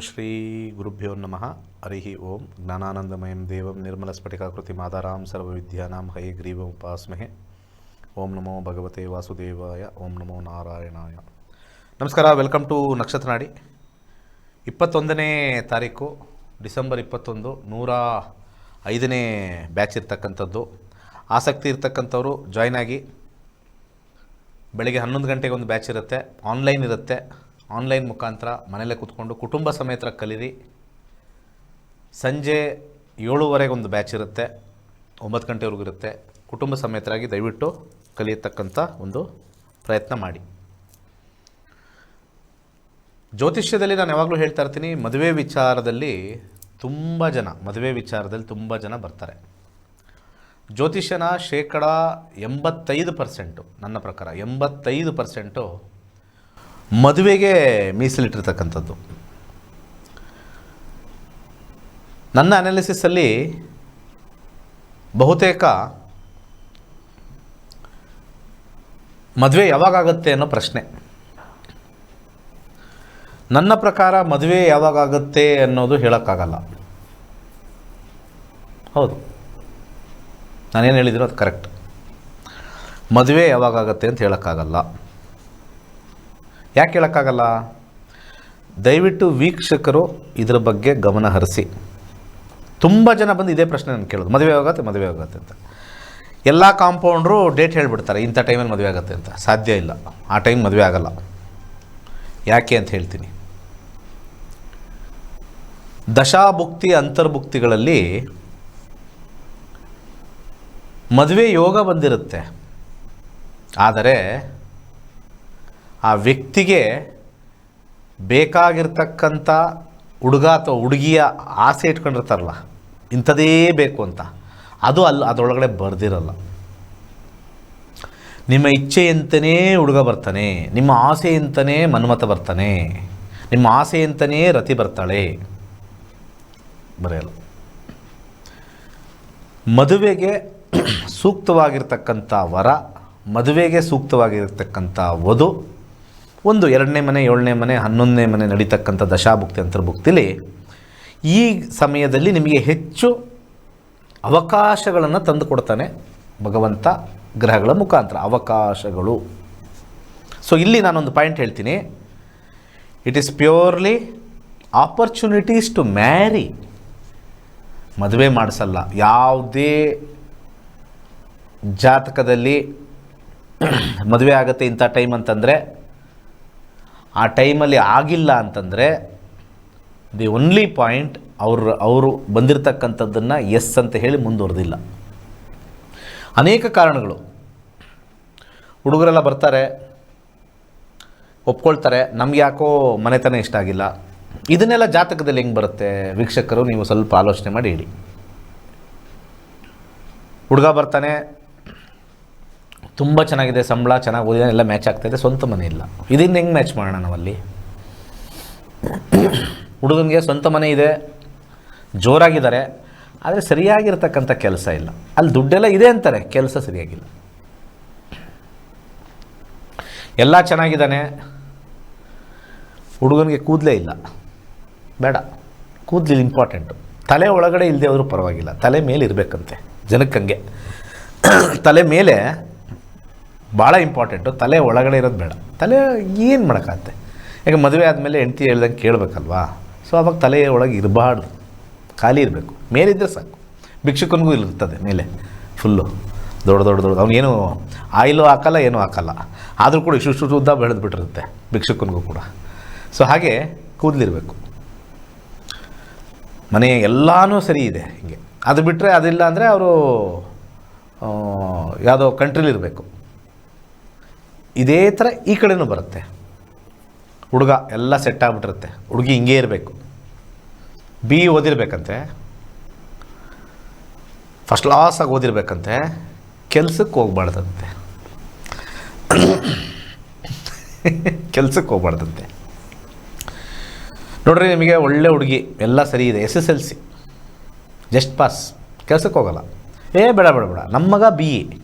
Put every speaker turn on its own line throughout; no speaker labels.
ಶ್ರೀ ಗುರುಭ್ಯೋ ನಮಃ. ಹರಿ ಓಂ. ಜ್ಞಾನಾನಂದಮಯಂ ದೇವಂ ನಿರ್ಮಲಸ್ಫಟಿಕಾಕೃತಿ ಮಾತಾರಾಂ ಸರ್ವವಿದ್ಯಾನಾಂ ಹಯಗ್ರೀವ ಉಪಾಸ್ಮಹೆ. ಓಂ ನಮೋ ಭಗವತೆ ವಾಸುದೇವಾಯ. ಓಂ ನಮೋ ನಾರಾಯಣಾಯ. ನಮಸ್ಕಾರ, ವೆಲ್ಕಮ್ ಟು ನಕ್ಷತ್ರನಾಡಿ. ಇಪ್ಪತ್ತೊಂದನೇ ತಾರೀಕು, ಡಿಸೆಂಬರ್ ಇಪ್ಪತ್ತೊಂದು, ನೂರ ಐದನೇ ಬ್ಯಾಚ್ ಇರ್ತಕ್ಕಂಥದ್ದು. ಆಸಕ್ತಿ ಇರ್ತಕ್ಕಂಥವ್ರು ಜಾಯ್ನ್ ಆಗಿ, ಬೆಳಗ್ಗೆ ಹನ್ನೊಂದು ಗಂಟೆಗೆ ಒಂದು ಬ್ಯಾಚ್ ಇರುತ್ತೆ, ಆನ್ಲೈನ್ ಇರುತ್ತೆ. ಆನ್ಲೈನ್ ಮುಖಾಂತರ ಮನೆಯಲ್ಲೇ ಕೂತ್ಕೊಂಡು ಕುಟುಂಬ ಸಮೇತ ಕಲೀರಿ. ಸಂಜೆ ಏಳುವರೆಗೆ ಒಂದು ಬ್ಯಾಚ್ ಇರುತ್ತೆ, ಒಂಬತ್ತು ಗಂಟೆವರೆಗೂ ಇರುತ್ತೆ. ಕುಟುಂಬ ಸಮೇತರಾಗಿ ದಯವಿಟ್ಟು ಕಲಿಯತಕ್ಕಂಥ ಒಂದು ಪ್ರಯತ್ನ ಮಾಡಿ. ಜ್ಯೋತಿಷ್ಯದಲ್ಲಿ ನಾನು ಯಾವಾಗಲೂ ಹೇಳ್ತಾ ಇರ್ತೀನಿ, ಮದುವೆ ವಿಚಾರದಲ್ಲಿ ತುಂಬ ಜನ, ಮದುವೆ ವಿಚಾರದಲ್ಲಿ ತುಂಬ ಜನ ಬರ್ತಾರೆ. ಜ್ಯೋತಿಷ್ಯನ ಶೇಕಡ ಎಂಬತ್ತೈದು ಪರ್ಸೆಂಟು ನನ್ನ ಪ್ರಕಾರ, ಎಂಬತ್ತೈದು ಪರ್ಸೆಂಟು ಮದುವೆಗೆ ಮೀಸಲಿಟ್ಟಿರ್ತಕ್ಕಂಥದ್ದು. ನನ್ನ ಅನಾಲಿಸಿಸಲ್ಲಿ ಬಹುತೇಕ ಮದುವೆ ಯಾವಾಗಾಗುತ್ತೆ ಅನ್ನೋ ಪ್ರಶ್ನೆ. ನನ್ನ ಪ್ರಕಾರ ಮದುವೆ ಯಾವಾಗಾಗುತ್ತೆ ಅನ್ನೋದು ಹೇಳೋಕ್ಕಾಗಲ್ಲ. ಹೌದು. ನಾನೇನು ಹೇಳಿದಿರೋ ಅದು ಕರೆಕ್ಟ್ ಮದುವೆ ಯಾವಾಗಾಗತ್ತೆ ಅಂತ ಹೇಳೋಕ್ಕಾಗಲ್ಲ. ಯಾಕೆ ಹೇಳೋಕ್ಕಾಗಲ್ಲ? ದಯವಿಟ್ಟು ವೀಕ್ಷಕರು ಇದರ ಬಗ್ಗೆ ಗಮನ ಹರಿಸಿ. ತುಂಬ ಜನ ಬಂದು ಇದೇ ಪ್ರಶ್ನೆ ನಾನು ಕೇಳೋದು. ಮದುವೆ ಆಗುತ್ತೆ ಮದುವೆ ಆಗುತ್ತೆ ಅಂತ. ಎಲ್ಲ ಕಾಂಪೌಂಡ್ರು ಡೇಟ್ ಹೇಳಿಬಿಡ್ತಾರೆ, ಇಂಥ ಟೈಮಲ್ಲಿ ಮದುವೆ ಆಗುತ್ತೆ ಅಂತ. ಸಾಧ್ಯ ಇಲ್ಲ. ಆ ಟೈಮ್ ಮದುವೆ ಆಗಲ್ಲ. ಯಾಕೆ ಅಂತ ಹೇಳ್ತೀನಿ. ದಶಾಭುಕ್ತಿ, ಅಂತರ್ಭುಕ್ತಿಗಳಲ್ಲಿ ಮದುವೆ ಯೋಗ ಬಂದಿರುತ್ತೆ. ಆದರೆ ಆ ವ್ಯಕ್ತಿಗೆ ಬೇಕಾಗಿರ್ತಕ್ಕಂಥ ಹುಡುಗ ಅಥವಾ ಹುಡುಗಿಯ ಆಸೆ ಇಟ್ಕೊಂಡಿರ್ತಾರಲ್ಲ, ಇಂಥದೇ ಬೇಕು ಅಂತ. ಅದು ಅಲ್ಲಿ ಅದರೊಳಗಡೆ ಬರ್ದಿರಲ್ಲ. ನಿಮ್ಮ ಇಚ್ಛೆಯಂತನೇ ಹುಡುಗ ಬರ್ತಾನೆ, ನಿಮ್ಮ ಆಸೆಯಂತನೇ ಮನ್ಮತ ಬರ್ತಾನೆ, ನಿಮ್ಮ ಆಸೆಯಂತನೇ ರತಿ ಬರ್ತಾಳೆ. ಬರೆಯಲ್ಲ. ಮದುವೆಗೆ ಸೂಕ್ತವಾಗಿರ್ತಕ್ಕಂಥ ವರ, ಮದುವೆಗೆ ಸೂಕ್ತವಾಗಿರ್ತಕ್ಕಂಥ ವಧು ಒಂದು ಎರಡನೇ ಮನೆ, ಏಳನೇ ಮನೆ, ಹನ್ನೊಂದನೇ ಮನೆ ನಡೀತಕ್ಕಂಥ ದಶಾಭುಕ್ತಿ ಅಂತರ್ಭುಕ್ತಿಲಿ ಈ ಸಮಯದಲ್ಲಿ ನಿಮಗೆ ಹೆಚ್ಚು ಅವಕಾಶಗಳನ್ನು ತಂದು ಕೊಡ್ತಾನೆ ಭಗವಂತ ಗ್ರಹಗಳ ಮುಖಾಂತರ, ಅವಕಾಶಗಳು. ಸೊ ಇಲ್ಲಿ ನಾನೊಂದು ಪಾಯಿಂಟ್ ಹೇಳ್ತೀನಿ. It is purely opportunities to marry ಮದುವೆ ಮಾಡಿಸಲ್ಲ. ಯಾವುದೇ ಜಾತಕದಲ್ಲಿ ಮದುವೆ ಆಗುತ್ತೆ ಇಂಥ ಟೈಮ್ ಅಂತಂದರೆ ಆ ಟೈಮಲ್ಲಿ ಆಗಿಲ್ಲ ಅಂತಂದರೆ ದಿ ಒನ್ಲಿ ಪಾಯಿಂಟ್ ಅವರು ಅವರು ಬಂದಿರತಕ್ಕಂಥದ್ದನ್ನು ಎಸ್ ಅಂತ ಹೇಳಿ ಮುಂದುವರೆದಿಲ್ಲ. ಅನೇಕ ಕಾರಣಗಳು. ಹುಡುಗರೆಲ್ಲ ಬರ್ತಾರೆ, ಒಪ್ಕೊಳ್ತಾರೆ, ನಮ್ಗೆ ಯಾಕೋ ಮನೆತನ ಇಷ್ಟ ಆಗಿಲ್ಲ. ಇದನ್ನೆಲ್ಲ ಜಾತಕದಲ್ಲಿ ಹೆಂಗೆ ಬರುತ್ತೆ? ವೀಕ್ಷಕರು, ನೀವು ಸ್ವಲ್ಪ ಆಲೋಚನೆ ಮಾಡಿ ಹೇಳಿ. ಹುಡುಗ ಬರ್ತಾನೆ ತುಂಬ ಚೆನ್ನಾಗಿದೆ, ಸಂಬಳ ಚೆನ್ನಾಗಿ ಓದಿದ ಎಲ್ಲ ಮ್ಯಾಚ್ ಆಗ್ತಾಯಿದೆ ಸ್ವಂತ ಮನೆ ಇಲ್ಲ. ಇದನ್ನು ಹೆಂಗೆ ಮ್ಯಾಚ್ ಮಾಡೋಣ ನಾವಲ್ಲಿ ಹುಡುಗನಿಗೆ ಸ್ವಂತ ಮನೆ ಇದೆ, ಜೋರಾಗಿದ್ದಾರೆ, ಆದರೆ ಸರಿಯಾಗಿರ್ತಕ್ಕಂಥ ಕೆಲಸ ಇಲ್ಲ. ಅಲ್ಲಿ ದುಡ್ಡೆಲ್ಲ ಇದೆ ಅಂತಾರೆ, ಕೆಲಸ ಸರಿಯಾಗಿಲ್ಲ. ಎಲ್ಲ ಚೆನ್ನಾಗಿದ್ದಾನೆ, ಹುಡುಗನಿಗೆ ಕೂದಲೇ ಇಲ್ಲ. ಬೇಡ ಕೂದಲಿಲ್ಲ ಇಂಪಾರ್ಟೆಂಟು ತಲೆ ಒಳಗಡೆ ಇಲ್ಲದೆ ಆದರೂ ಪರವಾಗಿಲ್ಲ, ತಲೆ ಮೇಲೆ ಇರಬೇಕಂತೆ ಜನಕ್ಕೆ ಹಂಗೆ ತಲೆ ಮೇಲೆ ಭಾಳ ಇಂಪಾರ್ಟೆಂಟು ತಲೆ ಒಳಗಡೆ ಇರೋದು ಬೇಡ. ತಲೆ ಏನು ಮಾಡೋಕ್ಕಾಗತ್ತೆ? ಯಾಕೆ ಮದುವೆ ಆದಮೇಲೆ ಹೆಂಡ್ತಿ ಹೇಳ್ದಂಗೆ ಕೇಳಬೇಕಲ್ವಾ? ಸೊ ಅವಾಗ ತಲೆ ಒಳಗೆ ಇರಬಾರ್ದು. ಖಾಲಿ ಇರಬೇಕು. ಮೇಲಿದ್ದರೆ ಸಾಕು. ಭಿಕ್ಷುಕನಿಗೂ ಇರ್ತದೆ ಮೇಲೆ. ಫುಲ್ಲು ದೊಡ್ಡ ದೊಡ್ಡ ದೊಡ್ಡ. ಅವನೇನು ಆಯಿಲು ಹಾಕಲ್ಲ, ಏನೂ ಹಾಕಲ್ಲ. ಆದರೂ ಕೂಡ ಇಷ್ಟು ಇಷ್ಟು ಉದ್ದ ಬೆಳೆದು ಬಿಟ್ಟಿರುತ್ತೆ ಭಿಕ್ಷುಕನಿಗೂ ಕೂಡ. ಸೊ ಹಾಗೆ ಕೂದಲಿರಬೇಕು. ಮನೆ ಎಲ್ಲನೂ ಸರಿ ಇದೆ ಹೀಗೆ. ಅದು ಬಿಟ್ಟರೆ ಅದಿಲ್ಲ ಅಂದರೆ ಅವರು ಯಾವುದೋ ಕಂಟ್ರಿಲಿರಬೇಕು ಇದೇ ಥರ ಈ ಕಡೆನೂ ಬರುತ್ತೆ. ಹುಡುಗ ಎಲ್ಲ ಸೆಟ್ ಆಗಿಬಿಟ್ಟಿರುತ್ತೆ. ಹುಡುಗಿ ಹಿಂಗೇ ಇರಬೇಕು. ಬಿ ಓದಿರ್ಬೇಕಂತೆ. ಫಸ್ಟ್ ಕ್ಲಾಸಾಗಿ ಓದಿರ್ಬೇಕಂತೆ. ಕೆಲ್ಸಕ್ಕೆ ಹೋಗ್ಬಾರ್ದಂತೆ. ಕೆಲ್ಸಕ್ಕೆ ಹೋಗ್ಬಾರ್ದಂತೆ. ನೋಡ್ರಿ, ನಿಮಗೆ ಒಳ್ಳೆ ಹುಡುಗಿ, ಎಲ್ಲ ಸರಿ ಇದೆ. S S L C just pass ಕೆಲ್ಸಕ್ಕೆ ಹೋಗಲ್ಲ. ಏ, ಬೇಡ ಬೇಡ ಬೇಡ. ನಮ್ಮ ಮಗ ಬಿ ಇ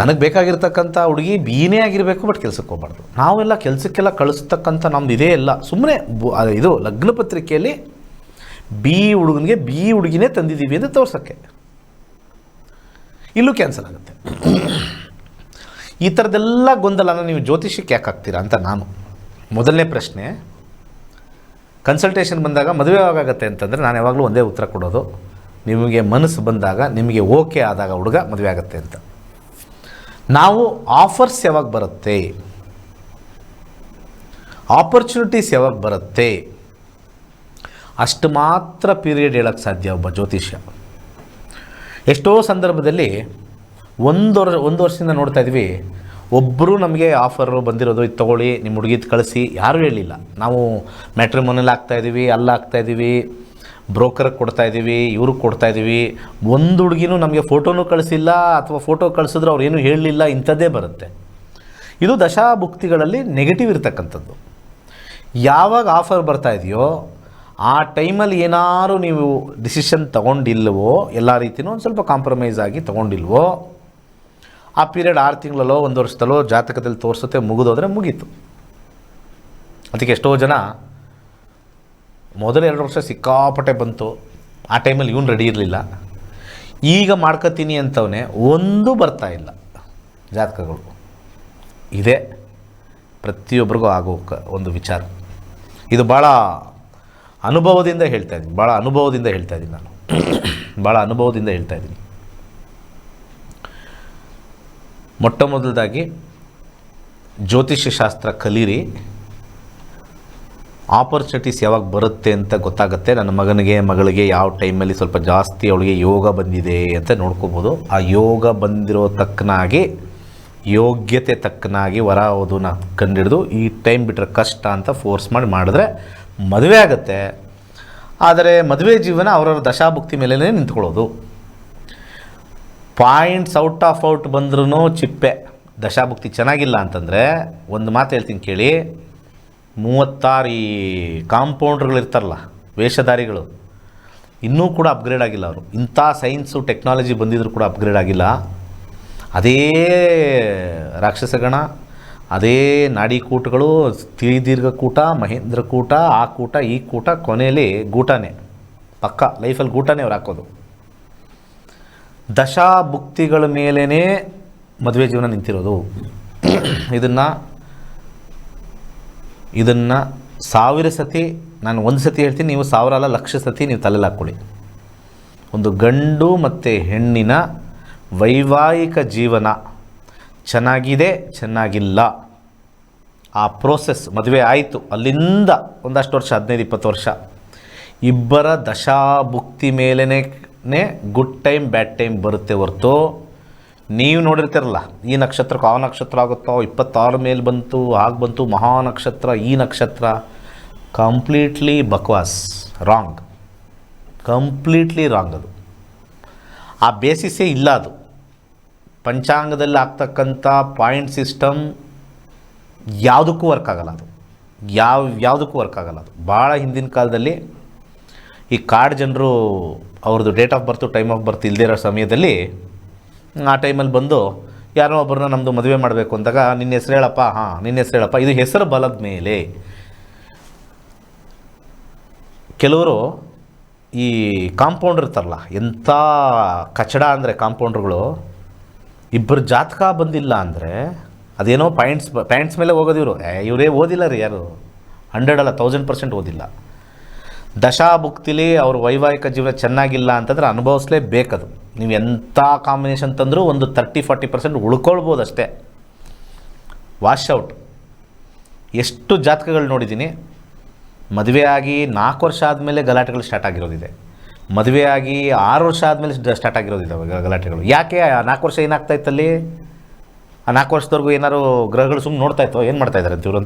ನನಗೆ ಬೇಕಾಗಿರ್ತಕ್ಕಂಥ ಹುಡುಗಿ ಬೀನೇ ಆಗಿರಬೇಕು ಬಟ್ ಕೆಲಸಕ್ಕೆ ಹೋಗ್ಬಾರ್ದು. ನಾವೆಲ್ಲ ಕೆಲಸಕ್ಕೆಲ್ಲ ಕಳಿಸ್ತಕ್ಕಂಥ ನಮ್ದು ಇದೇ ಇಲ್ಲ. ಸುಮ್ಮನೆ ಇದು, ಲಗ್ನ ಪತ್ರಿಕೆಯಲ್ಲಿ ಬಿ ಹುಡುಗನಿಗೆ ಬಿ ಹುಡುಗಿನೇ ತಂದಿದ್ದೀವಿ ಅಂತ ತೋರ್ಸೋಕ್ಕೆ. ಇಲ್ಲೂ ಕ್ಯಾನ್ಸಲ್ ಆಗುತ್ತೆ. ಈ ಥರದ್ದೆಲ್ಲ ಗೊಂದಲನ ನೀವು ಜ್ಯೋತಿಷಕ್ಕೆ ಯಾಕೆ ಹಾಕ್ತೀರಾ ಅಂತ ನಾನು. ಮೊದಲನೇ ಪ್ರಶ್ನೆ ಕನ್ಸಲ್ಟೇಷನ್ ಬಂದಾಗ ಮದುವೆ ಯಾವಾಗತ್ತೆ ಅಂತಂದರೆ ನಾನು ಯಾವಾಗಲೂ ಒಂದೇ ಉತ್ತರ ಕೊಡೋದು. ನಿಮಗೆ ಮನಸ್ಸು ಬಂದಾಗ, ನಿಮಗೆ ಓಕೆ ಆದಾಗ ಹುಡುಗ ಮದುವೆ ಆಗುತ್ತೆ ಅಂತ. ನಾವು ಆಫರ್ಸ್ ಯಾವಾಗ ಬರುತ್ತೆ? ಆಪರ್ಚುನಿಟೀಸ್ ಯಾವಾಗ ಬರುತ್ತೆ? ಅಷ್ಟು ಮಾತ್ರ ಪೀರಿಯಡ್ ಹೇಳೋಕ್ಕೆ ಸಾಧ್ಯ ಒಬ್ಬ ಜ್ಯೋತಿಷ್ಯ. ಎಷ್ಟೋ ಸಂದರ್ಭದಲ್ಲಿ ಒಂದು ವರ್ಷ, ಒಂದು ವರ್ಷದಿಂದ ನೋಡ್ತಾ ಇದ್ವಿ ಒಬ್ಬರು ನಮಗೆ ಆಫರು ಬಂದಿರೋದು, ಇದು ತೊಗೊಳ್ಳಿ ನಿಮ್ಮ ಹುಡುಗಿದ್ ಕಳಿಸಿ, ಯಾರೂ ಹೇಳಿಲ್ಲ. ನಾವು ಮ್ಯಾಟ್ರಿಮೋನಲ್ಲಿ ಹಾಕ್ತಾಯಿದ್ದೀವಿ ಅಲ್ಲಿ ಹಾಕ್ತಾಯಿದ್ದೀವಿ ಬ್ರೋಕರ್ಗೆ ಕೊಡ್ತಾ ಇದ್ದೀವಿ ಇವ್ರಿಗೆ ಕೊಡ್ತಾ ಇದ್ದೀವಿ. ಒಂದು ಹುಡುಗಿನೂ ನಮಗೆ ಫೋಟೋನೂ ಕಳಿಸಿಲ್ಲ ಅಥವಾ ಫೋಟೋ ಕಳಿಸಿದ್ರೆ ಅವ್ರು ಏನೂ ಹೇಳಲಿಲ್ಲ, ಇಂಥದ್ದೇ ಬರುತ್ತೆ. ಇದು ದಶಾಭುಕ್ತಿಗಳಲ್ಲಿ ನೆಗೆಟಿವ್ ಇರ್ತಕ್ಕಂಥದ್ದು. ಯಾವಾಗ ಆಫರ್ ಬರ್ತಾ ಇದೆಯೋ, ಆ ಟೈಮಲ್ಲಿ ಏನಾರು ನೀವು ಡಿಸಿಷನ್ ತಗೊಂಡಿಲ್ವೋ, ಎಲ್ಲ ರೀತಿಯೂ ಒಂದು ಸ್ವಲ್ಪ ಕಾಂಪ್ರಮೈಸ್ ಆಗಿ ತೊಗೊಂಡಿಲ್ವೋ, ಆ ಪೀರಿಯಡ್ ಆರು ತಿಂಗಳಲ್ಲೋ, ಒಂದು ವರ್ಷದಲ್ಲೋ ಜಾತಕದಲ್ಲಿ ತೋರಿಸುತ್ತೆ ಮುಗಿದೋದ್ರೆ ಮುಗೀತು. ಅದಕ್ಕೆ ಎಷ್ಟೋ ಜನ ಮೊದಲ ಎರಡು ವರ್ಷ ಸಿಕ್ಕಾಪಟ್ಟೆ ಬಂತು. ಆ ಟೈಮಲ್ಲಿ ಇವನು ರೆಡಿ ಇರಲಿಲ್ಲ. ಈಗ ಮಾಡ್ಕೋತೀನಿ ಅಂತವನೇ ಒಂದು ಬರ್ತಾ ಇಲ್ಲ ಜಾತಕಗಳು. ಇದೆ. ಪ್ರತಿಯೊಬ್ಬರಿಗೂ ಆಗೋ ಒಂದು ವಿಚಾರ. ಇದು ಭಾಳ ಅನುಭವದಿಂದ ಹೇಳ್ತಾ ಇದ್ದೀನಿ. ಭಾಳ ಅನುಭವದಿಂದ ಹೇಳ್ತಾ ಇದ್ದೀನಿ ನಾನು. ಭಾಳ ಅನುಭವದಿಂದ ಹೇಳ್ತಾ ಇದ್ದೀನಿ. ಮೊಟ್ಟ ಮೊದಲದಾಗಿ ಜ್ಯೋತಿಷ್ಯ ಶಾಸ್ತ್ರ ಕಲೀರಿ. ಆಪರ್ಚುನಿಟೀಸ್ ಯಾವಾಗ ಬರುತ್ತೆ ಅಂತ ಗೊತ್ತಾಗುತ್ತೆ. ನನ್ನ ಮಗನಿಗೆ, ಮಗಳಿಗೆ ಯಾವ ಟೈಮಲ್ಲಿ ಸ್ವಲ್ಪ ಜಾಸ್ತಿ ಅವಳಿಗೆ ಯೋಗ ಬಂದಿದೆ ಅಂತ ನೋಡ್ಕೋಬೋದು. ಆ ಯೋಗ ಬಂದಿರೋ ತಕ್ಕನಾಗಿ, ಯೋಗ್ಯತೆ ತಕ್ಕನಾಗಿ ವರ ಓದನ್ನ ಕಂಡಿಡಿದು ಈ ಟೈಮ್ ಬಿಟ್ಟರೆ ಕಷ್ಟ ಅಂತ ಫೋರ್ಸ್ ಮಾಡಿ ಮಾಡಿದ್ರೆ ಮದುವೆ ಆಗುತ್ತೆ. ಆದರೆ ಮದುವೆ ಜೀವನ ಅವರವ್ರ ದಶಾಭುಕ್ತಿ ಮೇಲೇ ನಿಂತ್ಕೊಳ್ಳೋದು. ಪಾಯಿಂಟ್ಸ್ ಔಟ್ ಆಫ್ ಔಟ್ ಬಂದ್ರೂ ಚಿಪ್ಪೆ. ದಶಾಭುಕ್ತಿ ಚೆನ್ನಾಗಿಲ್ಲ ಅಂತಂದರೆ ಒಂದು ಮಾತು ಹೇಳ್ತೀನಿ ಕೇಳಿ. ಮೂವತ್ತಾರು ಈ ಕಾಂಪೌಂಡ್ರ್ಗಳು ಇರ್ತಾರಲ್ಲ, ವೇಷಧಾರಿಗಳು, ಇನ್ನೂ ಕೂಡ ಅಪ್ಗ್ರೇಡ್ ಆಗಿಲ್ಲ ಅವರು. ಇಂಥ ಸೈನ್ಸು ಟೆಕ್ನಾಲಜಿ ಬಂದಿದ್ದರೂ ಕೂಡ ಅಪ್ಗ್ರೇಡ್ ಆಗಿಲ್ಲ. ಅದೇ ರಾಕ್ಷಸಗಣ, ಅದೇ ನಾಡಿ ಕೂಟಗಳು ತಿರಿದೀರ್ಘ ಕೂಟ, ಮಹೇಂದ್ರ ಕೂಟ, ಆ ಕೂಟ, ಈ ಕೂಟ ಕೊನೆಯಲ್ಲಿ ಗೂಟನೇ ಪಕ್ಕ, ಲೈಫಲ್ಲಿ ಗೂಟನೇ ಅವ್ರು ಹಾಕೋದು. ದಶಾಭುಕ್ತಿಗಳ ಮೇಲೇ ಮದುವೆ ಜೀವನ ನಿಂತಿರೋದು. ಇದನ್ನು ಇದನ್ನು ಸಾವಿರ ಸತಿ ನಾನು ಒಂದು ಸತಿ ಹೇಳ್ತೀನಿ, ನೀವು ಸಾವಿರ ಅಲ್ಲ ಲಕ್ಷ ಸತಿ ನೀವು ತಲೆಯಲ್ಲಿ ಹಾಕ್ಕೊಳ್ಳಿ ಒಂದು ಗಂಡು ಮತ್ತು ಹೆಣ್ಣಿನ ವೈವಾಹಿಕ ಜೀವನ ಚೆನ್ನಾಗಿದೆ, ಚೆನ್ನಾಗಿಲ್ಲ. ಆ ಪ್ರೋಸೆಸ್ ಮದುವೆ ಆಯಿತು, ಅಲ್ಲಿಂದ ಒಂದಷ್ಟು ವರ್ಷ, ಹದಿನೈದು, ಇಪ್ಪತ್ತು ವರ್ಷ. ಇಬ್ಬರ ದಶಾಭುಕ್ತಿ ಮೇಲೇ ಗುಡ್ ಟೈಮ್, ಬ್ಯಾಡ್ ಟೈಮ್ ಬರುತ್ತೆ ಹೊರತು ನೀವು ನೋಡಿರ್ತೀರಲ್ಲ, ಈ ನಕ್ಷತ್ರಕ್ಕೆ ಆ ನಕ್ಷತ್ರ ಆಗುತ್ತೋ, ಇಪ್ಪತ್ತಾರು ಮೇಲೆ ಬಂತು, ಆಗ ಬಂತು, ಮಹಾ ನಕ್ಷತ್ರ, ಈ ನಕ್ಷತ್ರ. ಕಂಪ್ಲೀಟ್ಲಿ ಬಕ್ವಾಸ್ ರಾಂಗ್ ಕಂಪ್ಲೀಟ್ಲಿ ರಾಂಗ್ ಅದು. ಆ ಬೇಸಿಸೇ ಇಲ್ಲ ಅದು. ಪಂಚಾಂಗದಲ್ಲಿ ಆಗ್ತಕ್ಕಂಥ ಪಾಯಿಂಟ್ ಸಿಸ್ಟಮ್ ಯಾವುದಕ್ಕೂ ವರ್ಕ್ ಆಗಲ್ಲ ಅದು. ಯಾವ, ಯಾವುದಕ್ಕೂ ವರ್ಕ್ ಆಗಲ್ಲ ಅದು. ಭಾಳ ಹಿಂದಿನ ಕಾಲದಲ್ಲಿ ಈ ಕಾಡು ಜನರು ಅವ್ರದ್ದು date of birth time of birth ಇರೋ ಸಮಯದಲ್ಲಿ ಆ ಟೈಮಲ್ಲಿ ಬಂದು, ಯಾರೋ ಒಬ್ಬರನ್ನ ನಮ್ಮದು ಮದುವೆ ಮಾಡಬೇಕು ಅಂದಾಗ, ನಿನ್ನ ಹೆಸರು ಹೇಳಪ್ಪ, ಹಾಂ, ನಿನ್ನ ಹೆಸರು ಹೇಳಪ್ಪ, ಇದು ಹೆಸರು ಬಲದ ಮೇಲೆ. ಕೆಲವರು ಈ ಕಾಂಪೌಂಡ್ ಇರ್ತಾರಲ್ಲ, ಎಂಥ ಕಚಡ ಅಂದರೆ ಕಾಂಪೌಂಡ್ರುಗಳು ಇಬ್ಬರು ಜಾತಕ ಬಂದಿಲ್ಲ ಅಂದರೆ, ಅದೇನೋ ಪಾಯಿಂಟ್ಸ್ ಪಾಯಿಂಟ್ಸ್ ಮೇಲೆ ಹೋಗೋದು ಇವರು. ಇವರೇ ಓದಿಲ್ಲ ರೀ ಯಾರು. ಹಂಡ್ರೆಡ್ ಅಲ್ಲ ತೌಸಂಡ್ ಪರ್ಸೆಂಟ್ ಓದಿಲ್ಲ. ದಶಾಭುಕ್ತಿಲಿ ಅವ್ರ ವೈವಾಹಿಕ ಜೀವನ ಚೆನ್ನಾಗಿಲ್ಲ ಅಂತಂದ್ರೆ ಅನುಭವಿಸ್ಲೇಬೇಕದು. ನೀವು ಎಂಥ ಕಾಂಬಿನೇಷನ್ ತಂದರೂ ಒಂದು ತರ್ಟಿ ಫಾರ್ಟಿ ಪರ್ಸೆಂಟ್ ಉಳ್ಕೊಳ್ಬೋದು ಅಷ್ಟೇ. ವಾಶ್ಔಟ್ ಎಷ್ಟು ಜಾತಕಗಳು ನೋಡಿದ್ದೀನಿ. ಮದುವೆ ಆಗಿ ನಾಲ್ಕು ವರ್ಷ ಆದಮೇಲೆ ಗಲಾಟೆಗಳು ಸ್ಟಾರ್ಟ್ ಆಗಿರೋದಿದೆ. ಮದುವೆ ಆಗಿ ಆರು ವರ್ಷ ಆದಮೇಲೆ ಸ್ಟಾರ್ಟ್ ಆಗಿರೋದಿದ್ದಾವೆ ಗಲಾಟೆಗಳು. ಯಾಕೆ ಆ ನಾಲ್ಕು ವರ್ಷ ಏನಾಗ್ತಾ ಇತ್ತಲ್ಲಿ? ಆ ನಾಲ್ಕು ವರ್ಷದವರೆಗೂ ಏನಾದ್ರು ಗ್ರಹಗಳು ಸುಮ್ಮನೆ ನೋಡ್ತಾ ಇತ್ತು? ಏನು ಮಾಡ್ತಾ ಇದ್ದಾರೆ ಇವರು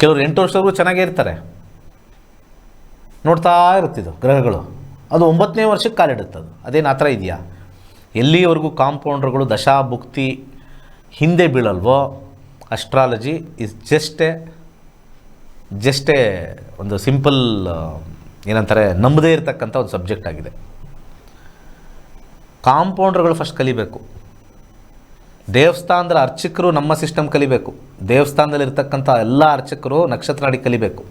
ಕೆಲವರು ಎಂಟು ವರ್ಷದವರೆಗೂ ಚೆನ್ನಾಗೇ ಇರ್ತಾರೆ. ನೋಡ್ತಾ ಇರುತ್ತಿದ್ದು ಗ್ರಹಗಳು. ಅದು ಒಂಬತ್ತನೇ ವರ್ಷಕ್ಕೆ ಕಾಲಿಡುತ್ತದು ಅದೇನು ಆ ಥರ ಇದೆಯಾ? ಎಲ್ಲಿವರೆಗೂ ಕಾಂಪೌಂಡ್ರ್ಗಳು ದಶಾಭುಕ್ತಿ ಹಿಂದೆ ಬೀಳಲ್ವೋ? Astrology is just a just a ಒಂದು ಸಿಂಪಲ್ ಏನಂತಾರೆ, ನಂಬದೇ ಇರತಕ್ಕಂಥ ಒಂದು ಸಬ್ಜೆಕ್ಟ್ ಆಗಿದೆ. ಕಾಂಪೌಂಡ್ರ್ಗಳು ಫಸ್ಟ್ ಕಲಿಬೇಕು. ದೇವಸ್ಥಾನದ ಅರ್ಚಕರು ನಮ್ಮ ಸಿಸ್ಟಮ್ ಕಲಿಬೇಕು. ದೇವಸ್ಥಾನದಲ್ಲಿರ್ತಕ್ಕಂಥ ಎಲ್ಲ ಅರ್ಚಕರು ನಕ್ಷತ್ರ ಅಡಿ ಕಲಿಬೇಕು.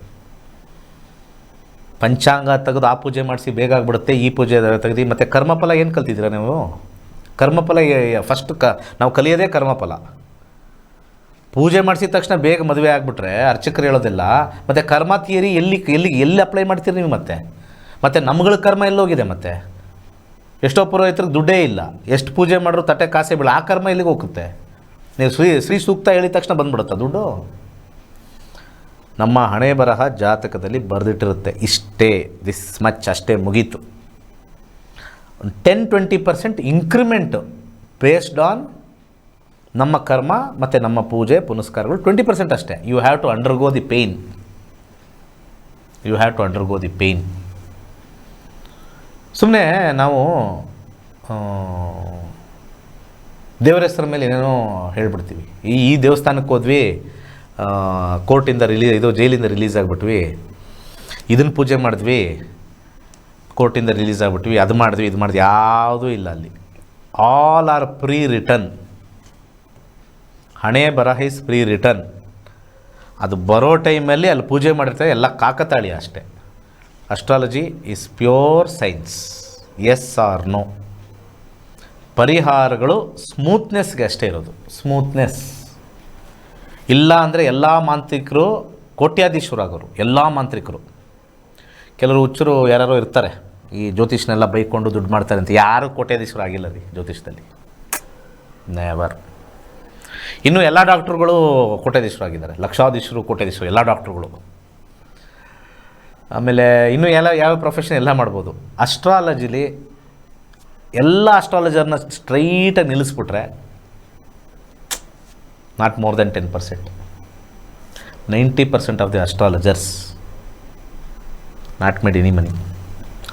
ಪಂಚಾಂಗ ತೆಗೆದು ಆ ಪೂಜೆ ಮಾಡಿಸಿ ಬೇಗ ಆಗ್ಬಿಡುತ್ತೆ, ಈ ಪೂಜೆ ತೆಗೆದು ಮತ್ತು ಕರ್ಮಫಲ ಏನು ಕಲ್ತಿದ್ದೀರಾ ನೀವು? ಕರ್ಮಫಲ ಫಸ್ಟ್ ಕ ನಾವು ಕಲಿಯೋದೇ ಕರ್ಮಫಲ. ಪೂಜೆ ಮಾಡಿಸಿದ ತಕ್ಷಣ ಬೇಗ ಮದುವೆ ಆಗಿಬಿಟ್ರೆ, ಅರ್ಚಕರು ಹೇಳೋದಿಲ್ಲ, ಮತ್ತು ಕರ್ಮ ಥಿಯರಿ ಎಲ್ಲಿ ಎಲ್ಲಿ ಎಲ್ಲಿ ಅಪ್ಲೈ ಮಾಡ್ತೀರಿ ನೀವು ಮತ್ತೆ? ಮತ್ತು ನಮ್ಗಳ ಕರ್ಮ ಎಲ್ಲೋಗಿದೆ ಮತ್ತೆ? ಎಷ್ಟೋ ಪುರೋಹಿತರಿಗೆ ದುಡ್ಡೇ ಇಲ್ಲ, ಎಷ್ಟು ಪೂಜೆ ಮಾಡಿದ್ರು ತಟ್ಟೆ ಕಾಸೆ ಬೀಳ ಆ ಕರ್ಮ ಎಲ್ಲಿಗೆ ಹೋಗುತ್ತೆ? ನೀವು ಶ್ರೀ ಶ್ರೀ ಸೂಕ್ತ ಹೇಳಿದ ತಕ್ಷಣ ಬಂದ್ಬಿಡುತ್ತಾ ದುಡ್ಡು? ನಮ್ಮ ಹಣೆ ಬರಹ ಜಾತಕದಲ್ಲಿ ಬರೆದಿಟ್ಟಿರುತ್ತೆ. ಇಷ್ಟೇ ದಿಸ್ ಮಚ್ ಅಷ್ಟೇ ಮುಗೀತು. Ten twenty percent increment based on ನಮ್ಮ ಕರ್ಮ ಮತ್ತು ನಮ್ಮ ಪೂಜೆ, ಪುನಸ್ಕಾರಗಳು ಟ್ವೆಂಟಿ ಪರ್ಸೆಂಟ್ ಅಷ್ಟೇ. You have to undergo the pain you have to undergo the pain ಸುಮ್ಮನೆ ನಾವು ದೇವರ ಹೆಸರ ಮೇಲೆ ಏನೇನೋ ಹೇಳ್ಬಿಡ್ತೀವಿ. ಈ ಈ ದೇವಸ್ಥಾನಕ್ಕೆ ಹೋದ್ವಿ ಕೋರ್ಟಿಂದ ರಿಲೀಸ್ ಇದು ಜೈಲಿಂದ ರಿಲೀಸ್ ಆಗಿಬಿಟ್ವಿ. ಇದನ್ನು ಪೂಜೆ ಮಾಡಿದ್ವಿ. ಕೋರ್ಟಿಂದ ರಿಲೀಸ್ ಆಗಿಬಿಟ್ವಿ. ಅದು ಮಾಡಿದ್ವಿ, ಇದು ಮಾಡಿದ್ವಿ. ಯಾವುದೂ ಇಲ್ಲ ಅಲ್ಲಿ. ಆಲ್ ಆರ್ ಪ್ರೀ ರಿಟರ್ನ್ ಹಣೆ ಬರಹ ಇಸ್ ಪ್ರೀ ರಿಟರ್ನ್ ಅದು ಬರೋ ಟೈಮಲ್ಲಿ ಅಲ್ಲಿ ಪೂಜೆ ಮಾಡಿರ್ತಾರೆ. ಎಲ್ಲ ಕಾಕತಾಳಿ ಅಷ್ಟೇ. Astrology is pure science as are no ಪರಿಹಾರಗಳು ಸ್ಮೂತ್ನೆಸ್ಗೆ ಅಷ್ಟೇ ಇರೋದು. ಸ್ಮೂತ್ನೆಸ್ ಇಲ್ಲ ಅಂದರೆ ಎಲ್ಲ ಮಾಂತ್ರಿಕರು ಕೋಟ್ಯಾಧೀಶರಾಗೋರು, ಎಲ್ಲ ಮಾಂತ್ರಿಕರು. ಕೆಲವರು ಹುಚ್ಚರು ಯಾರ್ಯಾರೋ ಇರ್ತಾರೆ, ಈ ಜ್ಯೋತಿಷ್ನೆಲ್ಲ ಬೈಕೊಂಡು ದುಡ್ಡು ಮಾಡ್ತಾರೆ ಅಂತ, ಯಾರು ಕೋಟ್ಯಾಧೀಶರು ಆಗಿಲ್ಲ ರೀ ಜ್ಯೋತಿಷದಲ್ಲಿ. ನೆವರ್ ಇನ್ನು ಎಲ್ಲ ಡಾಕ್ಟ್ರುಗಳು ಕೋಟ್ಯಾಧೀಶರಾಗಿದ್ದಾರೆ, ಲಕ್ಷಾಧೀಶರು ಕೋಟ್ಯಾಧೀಶರು, ಎಲ್ಲ ಡಾಕ್ಟ್ರುಗಳು. ಆಮೇಲೆ ಇನ್ನು ಎಲ್ಲ ಯಾವ ಪ್ರೊಫೆಷನ್ ಎಲ್ಲ ಮಾಡ್ಬೋದು. ಅಸ್ಟ್ರಾಲಜಿಲಿ ಎಲ್ಲ ಅಸ್ಟ್ರಾಲಜರ್ನ ಸ್ಟ್ರೈಟಾಗಿ ನಿಲ್ಲಿಸ್ಬಿಟ್ರೆ not more than ten percent ninety percent of the astrologers not made any money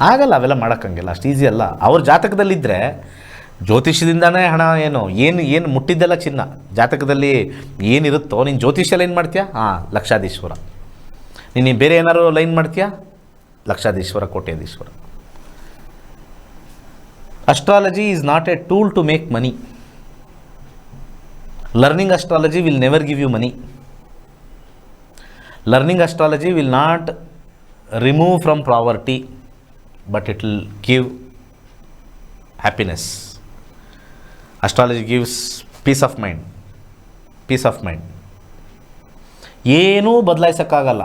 ಆಗಲ್ಲ, ಅವೆಲ್ಲ ಮಾಡೋಕ್ಕಂಗಿಲ್ಲ, ಅಷ್ಟು ಈಸಿ ಅಲ್ಲ. ಅವ್ರ ಜಾತಕದಲ್ಲಿದ್ದರೆ ಜ್ಯೋತಿಷ್ಯದಿಂದನೇ ಹಣ ಏನು ಏನು ಏನು ಮುಟ್ಟಿದ್ದೆಲ್ಲ ಚಿನ್ನ. ಜಾತಕದಲ್ಲಿ ಏನಿರುತ್ತೋ, ನೀನು ಜ್ಯೋತಿಷ್ಯ ಏನು ಮಾಡ್ತೀಯಾ? ಹಾಂ, ಲಕ್ಷಾಧೀಶ್ವರ. ನೀನು ಬೇರೆ ಏನಾದ್ರು ಲೈನ್ ಮಾಡ್ತೀಯಾ? ಲಕ್ಷಾಧೀಶ್ವರ, ಕೋಟ್ಯಾಧೀಶ್ವರ. Astrology is not a tool to make money learning astrology will never give you money learning astrology will not remove from poverty but it will give happiness astrology gives peace of mind peace of mind ಏನೂ ಬದಲಾಯಿಸೋಕ್ಕಾಗಲ್ಲ.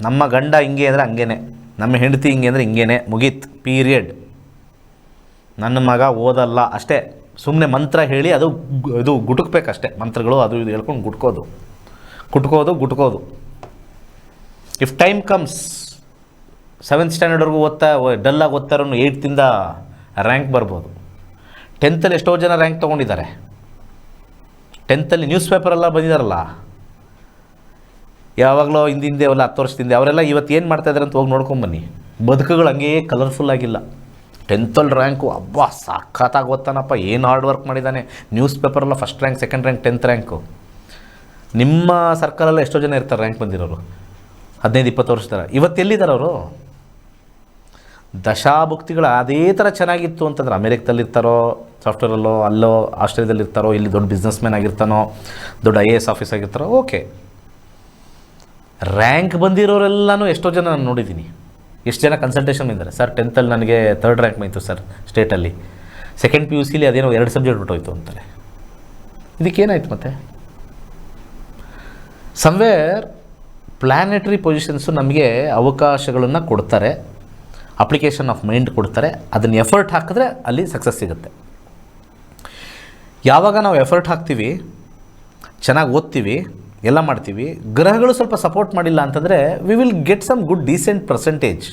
ನಮ್ಮ ಗಂಡ ಹಿಂಗೆ ಅಂದರೆ ಹಂಗೇನೆ. ನಮ್ಮ ಹೆಂಡತಿ ಹಿಂಗೆ ಅಂದರೆ ಹಿಂಗೇನೆ. ಮುಗೀತು. ಪೀರಿಯಡ್ ನನ್ನ ಮಗ ಓದಲ್ಲ ಅಷ್ಟೇ. ಸುಮ್ಮನೆ ಮಂತ್ರ ಹೇಳಿ ಅದು ಇದು ಗುಟುಕ್ಬೇಕಷ್ಟೇ. ಮಂತ್ರಗಳು ಅದು ಇದು ಹೇಳ್ಕೊಂಡು ಗುಟ್ಕೋದು. ಗುಟ್ಕೋದು ಗುಟ್ಕೋದು. ಇಫ್ ಟೈಮ್ ಕಮ್ಸ್ ಸೆವೆಂತ್ ಸ್ಟ್ಯಾಂಡರ್ಡ್ವರೆಗೂ ಓದ್ತಾ ಡಲ್ಲಾಗಿ ಓದ್ತಾರೋ ಏಯ್ತಿಂದ ರ್ಯಾಂಕ್ ಬರ್ಬೋದು. ಟೆಂತಲ್ಲಿ ಎಷ್ಟೋ ಜನ ರ್ಯಾಂಕ್ ತೊಗೊಂಡಿದ್ದಾರೆ. ಟೆಂತಲ್ಲಿ ನ್ಯೂಸ್ ಪೇಪರೆಲ್ಲ ಬಂದಿದ್ದಾರಲ್ಲ ಯಾವಾಗಲೋ ಹಿಂದಿಂದೆ ಅವೆಲ್ಲ ಹತ್ತು ವರ್ಷದಿಂದ, ಅವರೆಲ್ಲ ಇವತ್ತು ಏನು ಮಾಡ್ತಾಯಿದ್ದಾರೆ ಅಂತ ಹೋಗಿ ನೋಡ್ಕೊಂಬನ್ನಿ ಬದುಕುಗಳು ಹಂಗೇ ಕಲರ್ಫುಲ್ ಆಗಿಲ್ಲ. ಟೆಂತಲ್ಲಿ ರ್ಯಾಂಕು, ಅಬ್ಬಾ ಸಖತ್ತಾಗಿ ಓದ್ತಾನಪ್ಪ, ಏನು ಹಾರ್ಡ್ ವರ್ಕ್ ಮಾಡಿದ್ದಾನೆ news ಪೇಪರಲ್ಲ first rank second rank tenth rank ನಿಮ್ಮ ಸರ್ಕಲಲ್ಲ ಎಷ್ಟೋ ಜನ ಇರ್ತಾರೆ ರ್ಯಾಂಕ್ ಬಂದಿರೋರು. ಹದಿನೈದು, ಇಪ್ಪತ್ತು ವರ್ಷದ ಇವತ್ತು ಎಲ್ಲಿದ್ದಾರೆ ಅವರು? ದಶಾಭುಕ್ತಿಗಳು ಅದೇ ಥರ ಚೆನ್ನಾಗಿತ್ತು ಅಂತಂದ್ರೆ ಅಮೇರಿಕದಲ್ಲಿರ್ತಾರೋ ಸಾಫ್ಟ್ವೇರಲ್ಲೋ ಅಲ್ಲೋ ಆಸ್ಟ್ರೇಲಿಯಾದಲ್ಲಿ ಇರ್ತಾರೋ ಇಲ್ಲಿ ದೊಡ್ಡ ಬಿಸ್ನೆಸ್ ಮ್ಯಾನ್ ಆಗಿರ್ತಾನೋ, ದೊಡ್ಡ ಐ ಎ ಎಸ್ ಆಫೀಸ್ ಆಗಿರ್ತಾರೋ ಓಕೆ ರ್ಯಾಂಕ್ ಬಂದಿರೋರೆಲ್ಲನೂ ಎಷ್ಟೋ ಜನ ನಾನು ನೋಡಿದ್ದೀನಿ ಎಷ್ಟು ಜನ ಕನ್ಸಲ್ಟೇಷನ್ ಬಂದಿದ್ದಾರೆ ಸರ್ ಟೆಂತಲ್ಲಿ ನನಗೆ ತರ್ಡ್ ರ್ಯಾಂಕ್ ಬಂತು ಸರ್ ಸ್ಟೇಟಲ್ಲಿ ಸೆಕೆಂಡ್ ಪಿ ಯು ಸಿಲಿ ಅದೇನೋ ಎರಡು ಸಬ್ಜೆಕ್ಟ್ ಬಿಟ್ಟೋಯ್ತು ಅಂತಾರೆ. ಇದಕ್ಕೇನಾಯ್ತು ಮತ್ತೆ? ಸಮ್ವೇರ್ ಪ್ಲ್ಯಾನೆಟರಿ ಪೊಸಿಷನ್ಸು ನಮಗೆ ಅವಕಾಶಗಳನ್ನು ಕೊಡ್ತಾರೆ. ಅಪ್ಲಿಕೇಶನ್ ಆಫ್ ಮೈಂಡ್ ಕೊಡ್ತಾರೆ. ಅದನ್ನು ಎಫರ್ಟ್ ಹಾಕಿದ್ರೆ ಅಲ್ಲಿ ಸಕ್ಸಸ್ ಸಿಗುತ್ತೆ. ಯಾವಾಗ ನಾವು ಎಫರ್ಟ್ ಹಾಕ್ತೀವಿ? ಚೆನ್ನಾಗಿ ಓದ್ತೀವಿ. ಎಲ್ಲ ಮಾಡ್ತೀವಿ. ಗ್ರಹಗಳು ಸ್ವಲ್ಪ ಸಪೋರ್ಟ್ ಮಾಡಿಲ್ಲ ಅಂತಂದರೆ we will get some good decent percentage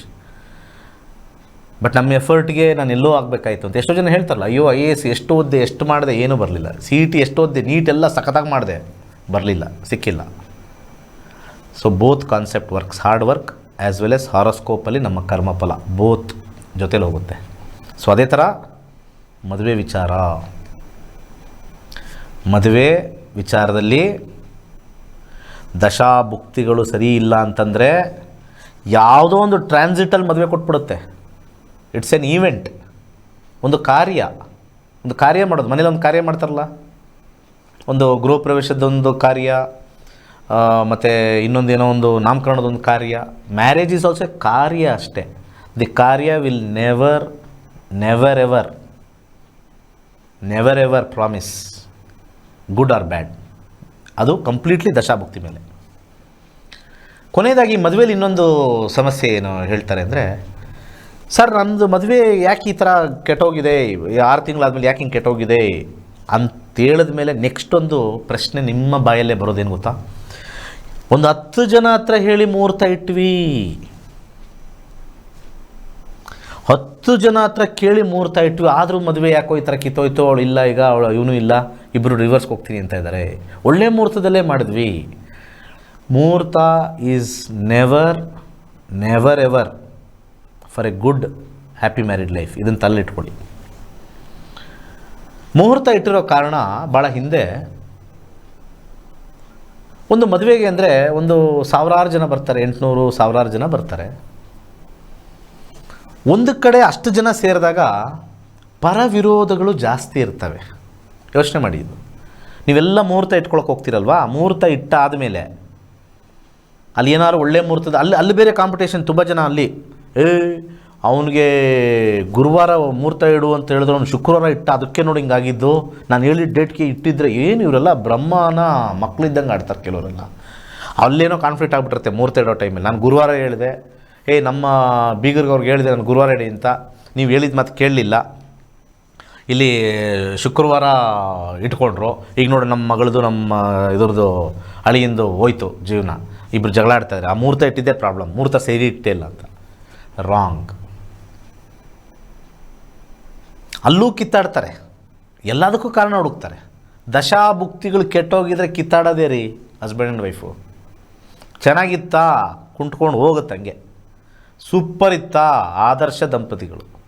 but ನಮ್ಮ ಎಫರ್ಟ್ಗೆ ನಾನು ಎಲ್ಲೋ ಆಗಬೇಕಾಯ್ತು ಅಂತ. ಎಷ್ಟೋ ಜನ ಹೇಳ್ತಾರಲ್ಲ, ಅಯ್ಯೋ ಐ ಎ ಎಸ್ ಎಷ್ಟು ಓದ್ದೆ, ಎಷ್ಟು ಮಾಡಿದೆ, ಏನೂ ಬರಲಿಲ್ಲ. ಸಿ ಇ ಟಿ ಎಷ್ಟು ಓದ್ದೆ, ನೀಟ್ ಎಲ್ಲ ಸಖತ್ತಾಗಿ ಮಾಡಿದೆ, ಬರಲಿಲ್ಲ, ಸಿಕ್ಕಿಲ್ಲ. So both concept works hard work as well as ಹಾರೋಸ್ಕೋಪಲ್ಲಿ ನಮ್ಮ ಕರ್ಮಫಲ ಬೋತ್ ಜೊತೇಲಿ ಹೋಗುತ್ತೆ. ಸೊ ಅದೇ ಥರ ಮದುವೆ ವಿಚಾರ. ಮದುವೆ ವಿಚಾರದಲ್ಲಿ ದಶಾಭುಕ್ತಿಗಳು ಸರಿ ಇಲ್ಲ ಅಂತಂದರೆ ಯಾವುದೋ ಒಂದು ಟ್ರಾನ್ಸಿಟಲ್ಲಿ ಮದುವೆ ಕೊಟ್ಬಿಡುತ್ತೆ. ಇಟ್ಸ್ ಎನ್ ಈವೆಂಟ್ ಒಂದು ಕಾರ್ಯ. ಒಂದು ಕಾರ್ಯ ಮಾಡೋದು. ಮನೇಲಿ ಒಂದು ಕಾರ್ಯ ಮಾಡ್ತಾರಲ್ಲ? ಒಂದು ಗೃಹ ಪ್ರವೇಶದೊಂದು ಕಾರ್ಯ ಮತ್ತು ಇನ್ನೊಂದೇನೋ ಒಂದು ನಾಮಕರಣದೊಂದು ಕಾರ್ಯ. ಮ್ಯಾರೇಜ್ ಈಸ್ ಆಲ್ಸೋ ಕಾರ್ಯ ಅಷ್ಟೇ. ದಿ ಕಾರ್ಯ will never never ever never ever promise good or bad ಅದು ಕಂಪ್ಲೀಟ್ಲಿ ದಶಾಭುಕ್ತಿ ಮೇಲೆ. ಕೊನೆಯದಾಗಿ ಮದುವೆಯಲ್ಲಿ ಇನ್ನೊಂದು ಸಮಸ್ಯೆ ಏನು ಹೇಳ್ತಾರೆ ಅಂದರೆ, ಸರ್, ನಂದು ಮದುವೆ ಯಾಕೆ ಈ ಥರ ಕೆಟ್ಟೋಗಿದೆ? ಆರು ತಿಂಗಳಾದಮೇಲೆ ಯಾಕೆ ಹಿಂಗೆ ಕೆಟ್ಟೋಗಿದೆ? ಅಂತೇಳಿದ ಮೇಲೆ ನೆಕ್ಸ್ಟ್ ಒಂದು ಪ್ರಶ್ನೆ ನಿಮ್ಮ ಬಾಯಲ್ಲೇ ಬರೋದೇನು ಗೊತ್ತಾ? ಒಂದು ಹತ್ತು ಜನ ಹತ್ರ ಹೇಳಿ ಮುಹೂರ್ತ ಇಟ್ವಿ. ಹತ್ತು ಜನ ಹತ್ರ ಕೇಳಿ ಮುಹೂರ್ತ ಇಟ್ವಿ. ಆದರೂ ಮದುವೆ ಯಾಕೋ ಈ ಥರ ಕಿತ್ತೋಯ್ತು, ಅವಳು ಇಲ್ಲ, ಈಗ ಅವಳು, ಇವನು ಇಲ್ಲ ಇಬ್ಬರು ರಿವರ್ಸ್ಗೆ ಹೋಗ್ತೀನಿ ಅಂತ ಇದ್ದಾರೆ ಒಳ್ಳೆ ಮುಹೂರ್ತದಲ್ಲೇ ಮಾಡಿದ್ವಿ. ಮುಹೂರ್ತ is never never ever for a good happy married life ಇದನ್ನು ತಲ್ಲಿಟ್ಕೊಳ್ಳಿ ಮುಹೂರ್ತ ಇಟ್ಟಿರೋ ಕಾರಣ ಭಾಳ ಹಿಂದೆ ಒಂದು ಮದುವೆಗೆ ಅಂದರೆ ಒಂದು ಸಾವಿರಾರು ಜನ ಬರ್ತಾರೆ, ಎಂಟುನೂರು ಸಾವಿರಾರು ಜನ ಬರ್ತಾರೆ. ಒಂದು ಕಡೆ ಅಷ್ಟು ಜನ ಸೇರಿದಾಗ ಪರವಿರೋಧಗಳು ಜಾಸ್ತಿ ಇರ್ತವೆ. ಯೋಚನೆ ಮಾಡಿ ಇದು. ನೀವೆಲ್ಲ ಮುಹೂರ್ತ ಇಟ್ಕೊಳಕ್ಕೆ ಹೋಗ್ತೀರಲ್ವಾ? ಮುಹೂರ್ತ ಇಟ್ಟಾದ ಮೇಲೆ ಅಲ್ಲಿ ಏನಾದ್ರು ಒಳ್ಳೆ ಮುಹೂರ್ತದ ಅಲ್ಲಿ ಅಲ್ಲಿ ಬೇರೆ ಕಾಂಪಿಟೇಷನ್ ತುಂಬ ಜನ ಅಲ್ಲಿ, ಏ, ಅವನಿಗೆ ಗುರುವಾರ ಮುಹೂರ್ತ ಇಡು ಅಂತ ಹೇಳಿದ್ರು, ಅವ್ನು ಶುಕ್ರವಾರ ಇಟ್ಟ, ಅದಕ್ಕೆ ನೋಡಿ ಹಿಂಗಾಗಿದ್ದು ನಾನು ಹೇಳಿದ ಡೇಟ್ಗೆ ಇಟ್ಟಿದ್ರೆ ಏನು ಇವರೆಲ್ಲ ಬ್ರಹ್ಮನ ಮಕ್ಕಳಿದ್ದಂಗೆ ಆಡ್ತಾರೆ ಕೆಲವರೆಲ್ಲ. ಅಲ್ಲೇನೋ ಕಾನ್ಫ್ಲಿಕ್ಟ್ ಆಗಿಬಿಟ್ಟಿರುತ್ತೆ ಮುಹೂರ್ತ ಇಡೋ ಟೈಮಲ್ಲಿ ನಾನು ಗುರುವಾರ ಹೇಳಿದೆ ಏ, ನಮ್ಮ ಬೀಗರ್ಗೆ ಅವ್ರಿಗೆ ಹೇಳಿದೆ ನಾನು ಗುರುವಾರ ಹೇಳಿ ಅಂತ. ನೀವು ಹೇಳಿದ ಮಾತು ಕೇಳಲಿಲ್ಲ. ಇಲ್ಲಿ ಶುಕ್ರವಾರ ಇಟ್ಕೊಂಡ್ರು. ಈಗ ನೋಡಿ ನಮ್ಮ ಮಗಳದು ನಮ್ಮ ಇದ್ರದ್ದು ಅಳಿಯಿಂದ ಹೋಯ್ತು ಜೀವನ. ಇಬ್ಬರು ಜಗಳ ಆಡ್ತಾಯಿದ್ರೆ ಆ ಮುಹೂರ್ತ ಇಟ್ಟಿದ್ದೇ ಪ್ರಾಬ್ಲಮ್ ಮುಹೂರ್ತ ಸೇರಿ ಇಟ್ಟೇ ಇಲ್ಲ ಅಂತ. ರಾಂಗ್ ಅಲ್ಲೂ ಕಿತ್ತಾಡ್ತಾರೆ. ಎಲ್ಲದಕ್ಕೂ ಕಾರಣ ಹುಡುಕ್ತಾರೆ. ದಶಾಭುಕ್ತಿಗಳು ಕೆಟ್ಟೋಗಿದ್ರೆ ಕಿತ್ತಾಡೋದೇ ರೀ ಹಸ್ಬೆಂಡ್ ಆ್ಯಂಡ್ ವೈಫು ಚೆನ್ನಾಗಿತ್ತಾ? ಕುಂಟ್ಕೊಂಡು ಹೋಗುತ್ತೆ ಹಂಗೆ. ಸೂಪರ್ ಇತ್ತಾ ಆದರ್ಶ ದಂಪತಿಗಳು.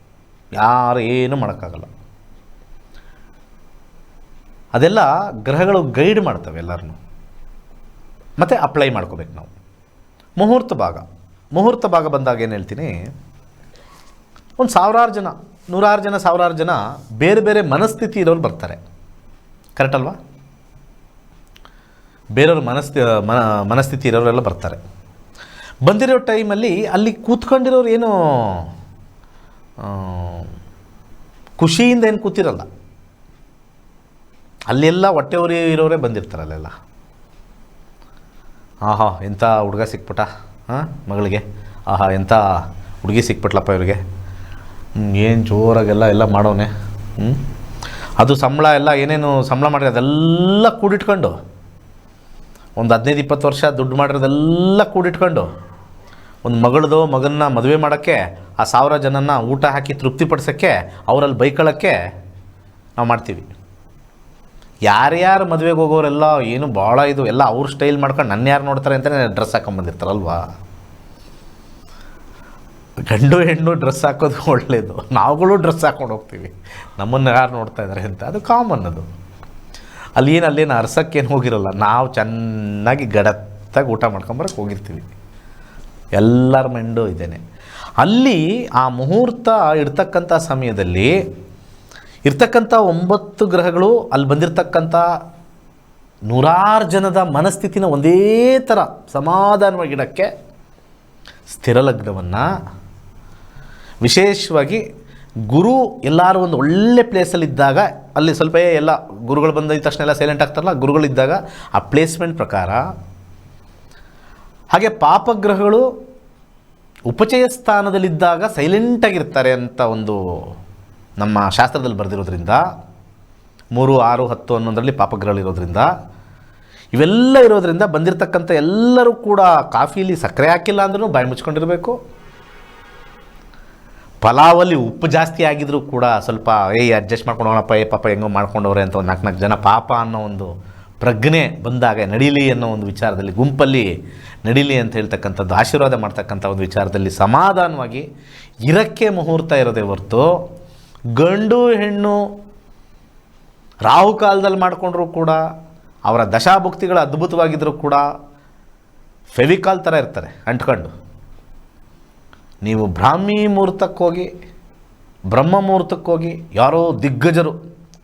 ಯಾರು ಏನು ಮಾಡೋಕ್ಕಾಗಲ್ಲ. ಅದೆಲ್ಲ ಗ್ರಹಗಳು ಗೈಡ್ ಮಾಡ್ತವೆ ಎಲ್ಲರನ್ನೂ. ಮತ್ತು ಅಪ್ಲೈ ಮಾಡ್ಕೋಬೇಕು ನಾವು. ಮುಹೂರ್ತ ಭಾಗ. ಮುಹೂರ್ತ ಭಾಗ ಬಂದಾಗ ಏನು ಹೇಳ್ತೀನಿ? ಒಂದು ಸಾವಿರಾರು ಜನ, ನೂರಾರು ಜನ, ಸಾವಿರಾರು ಜನ ಬೇರೆ ಬೇರೆ ಮನಸ್ಥಿತಿ ಇರೋರು ಬರ್ತಾರೆ. ಕರೆಕ್ಟ್ ಅಲ್ವಾ? ಬೇರೆಯವ್ರ ಮನಸ್ಥಿ, ಮನ, ಮನಸ್ಥಿತಿ ಇರೋರೆಲ್ಲ ಬರ್ತಾರೆ. ಬಂದಿರೋ ಟೈಮಲ್ಲಿ ಅಲ್ಲಿ ಕೂತ್ಕೊಂಡಿರೋರು ಏನು ಖುಷಿಯಿಂದ ಏನು ಕೂತಿರಲ್ಲ. ಅಲ್ಲೆಲ್ಲ ಹೊಟ್ಟೆ ಉರಿ ಇರೋರೇ ಬಂದಿರ್ತಾರೆ ಅಲ್ಲೆಲ್ಲ. ಆಹಾ ಎಂಥ ಹುಡುಗ ಸಿಕ್ಬಿಟ್ಟ ಹಾಂ ಮಗಳಿಗೆ. ಆಹಾ ಎಂಥ ಹುಡುಗಿ ಸಿಕ್ಬಿಟ್ಲಪ್ಪ ಇವ್ರಿಗೆ. ಏನು ಜೋರಾಗೆಲ್ಲ ಎಲ್ಲ ಮಾಡೋನೆ. ಹ್ಞೂ ಅದು ಸಂಬಳ ಎಲ್ಲ ಏನೇನು ಸಂಬಳ ಮಾಡಿರೋ ಅದೆಲ್ಲ ಕೂಡಿಟ್ಕೊಂಡು, ಒಂದು ಹದಿನೈದು ಇಪ್ಪತ್ತು ವರ್ಷ ದುಡ್ಡು ಮಾಡಿರೋದೆಲ್ಲ ಕೂಡಿಟ್ಕೊಂಡು ಒಂದು ಮಗಳದು ಮಗನ್ನ ಮದುವೆ ಮಾಡೋಕ್ಕೆ, ಆ ಸಾವಿರ ಜನನ ಊಟ ಹಾಕಿ ತೃಪ್ತಿಪಡಿಸೋಕ್ಕೆ, ಅವರಲ್ಲಿ ಬೈಕೊಳ್ಳೋಕ್ಕೆ ನಾವು ಮಾಡ್ತೀವಿ. ಯಾರ್ಯಾರು ಮದುವೆಗೆ ಹೋಗೋರೆಲ್ಲ, ಏನು ಭಾಳ ಇದು, ಎಲ್ಲ ಅವ್ರ ಸ್ಟೈಲ್ ಮಾಡ್ಕೊಂಡು ನನ್ನ ಯಾರು ನೋಡ್ತಾರೆ ಅಂತಲೇ ಡ್ರೆಸ್ ಹಾಕೊಂಬಂದಿರ್ತಾರಲ್ವಾ ಗಂಡು ಹೆಣ್ಣು ಡ್ರೆಸ್ ಹಾಕೋದು ಒಳ್ಳೆಯದು ನಾವುಗಳು ಡ್ರೆಸ್ ಹಾಕೊಂಡು ಹೋಗ್ತೀವಿ. ನಮ್ಮನ್ನು ಯಾರು ನೋಡ್ತಾ ಇದ್ದಾರೆ ಅಂತ. ಅದು ಕಾಮನ್ ಅದು. ಅಲ್ಲಿ ಏನು ಅಲ್ಲೇನು ಅರ್ಸಕ್ಕೇನು ಹೋಗಿರಲ್ಲ. ನಾವು ಚೆನ್ನಾಗಿ ಗಡತ್ತಾಗಿ ಊಟ ಮಾಡ್ಕೊಂಬರಕ್ಕೆ ಹೋಗಿರ್ತೀವಿ. ಎಲ್ಲರ ಮೈಂಡು ಇದ್ದೇನೆ. ಅಲ್ಲಿ ಆ ಮುಹೂರ್ತ ಇರ್ತಕ್ಕಂಥ ಸಮಯದಲ್ಲಿ ಇರ್ತಕ್ಕಂಥ ಒಂಬತ್ತು ಗ್ರಹಗಳು ಅಲ್ಲಿ ಬಂದಿರತಕ್ಕಂಥ ನೂರಾರು ಜನದ ಮನಸ್ಥಿತಿನ ಒಂದೇ ಥರ ಸಮಾಧಾನವಾಗಿಡೋಕ್ಕೆ ಸ್ಥಿರ ಲಗ್ನವನ್ನು ವಿಶೇಷವಾಗಿ ಗುರು ಎಲ್ಲರೂ ಒಂದು ಒಳ್ಳೆ ಪ್ಲೇಸಲ್ಲಿದ್ದಾಗ ಅಲ್ಲಿ ಸ್ವಲ್ಪ ಎಲ್ಲ ಗುರುಗಳು ಬಂದಿದ್ದ ತಕ್ಷಣ ಎಲ್ಲ ಸೈಲೆಂಟ್ ಆಗ್ತಾರಲ್ಲ, ಗುರುಗಳಿದ್ದಾಗ ಆ ಪ್ಲೇಸ್ಮೆಂಟ್ ಪ್ರಕಾರ ಹಾಗೆ ಪಾಪಗ್ರಹಗಳು ಉಪಚಯ ಸ್ಥಾನದಲ್ಲಿದ್ದಾಗ ಸೈಲೆಂಟಾಗಿರ್ತಾರೆ ಅಂತ ಒಂದು ನಮ್ಮ ಶಾಸ್ತ್ರದಲ್ಲಿ ಬರೆದಿರೋದ್ರಿಂದ, ಮೂರು, ಆರು, ಹತ್ತು ಅನ್ನೋದರಲ್ಲಿ ಪಾಪಗ್ರಹಗಳಿರೋದ್ರಿಂದ ಇವೆಲ್ಲ ಇರೋದರಿಂದ ಬಂದಿರತಕ್ಕಂಥ ಎಲ್ಲರೂ ಕೂಡ ಕಾಫಿಲಿ ಸಕ್ಕರೆ ಹಾಕಿಲ್ಲ ಅಂದ್ರೂ ಬಾಯಿ ಮುಚ್ಕೊಂಡಿರಬೇಕು. ಪಲಾವಲ್ಲಿ ಉಪ್ಪು ಜಾಸ್ತಿ ಆಗಿದ್ರೂ ಕೂಡ ಸ್ವಲ್ಪ, ಏಯ್, ಅಡ್ಜಸ್ಟ್ ಮಾಡ್ಕೊಂಡು ಹೋಗೋಣಪ್ಪ, ಏ, ಪಾಪ ಹೆಂಗೋ ಮಾಡ್ಕೊಂಡವ್ರೆ ಅಂತ ಒಂದು ನಾಲ್ಕು ನಾಲ್ಕು ಜನ ಪಾಪ ಅನ್ನೋ ಒಂದು ಪ್ರಜ್ಞೆ ಬಂದಾಗ ನಡೀಲಿ ಅನ್ನೋ ಒಂದು ವಿಚಾರದಲ್ಲಿ, ಗುಂಪಲ್ಲಿ ನಡೀಲಿ ಅಂತ ಹೇಳ್ತಕ್ಕಂಥದ್ದು, ಆಶೀರ್ವಾದ ಮಾಡ್ತಕ್ಕಂಥ ಒಂದು ವಿಚಾರದಲ್ಲಿ ಸಮಾಧಾನವಾಗಿ ಇರಕ್ಕೆ ಮುಹೂರ್ತ ಇರೋದೇ ಹೊರತು ಗಂಡು ಹೆಣ್ಣು ರಾಹುಕಾಲದಲ್ಲಿ ಮಾಡಿಕೊಂಡ್ರು ಕೂಡ, ಅವರ ದಶಾಭುಕ್ತಿಗಳು ಅದ್ಭುತವಾಗಿದ್ದರೂ ಕೂಡ ಫೆವಿಕಾಲ್ ಥರ ಇರ್ತಾರೆ, ಅಂಟ್ಕೊಂಡು. ನೀವು ಬ್ರಾಹ್ಮಿ ಮುಹೂರ್ತಕ್ಕೋಗಿ, ಬ್ರಹ್ಮ ಮುಹೂರ್ತಕ್ಕೋಗಿ ಯಾರೋ ದಿಗ್ಗಜರು,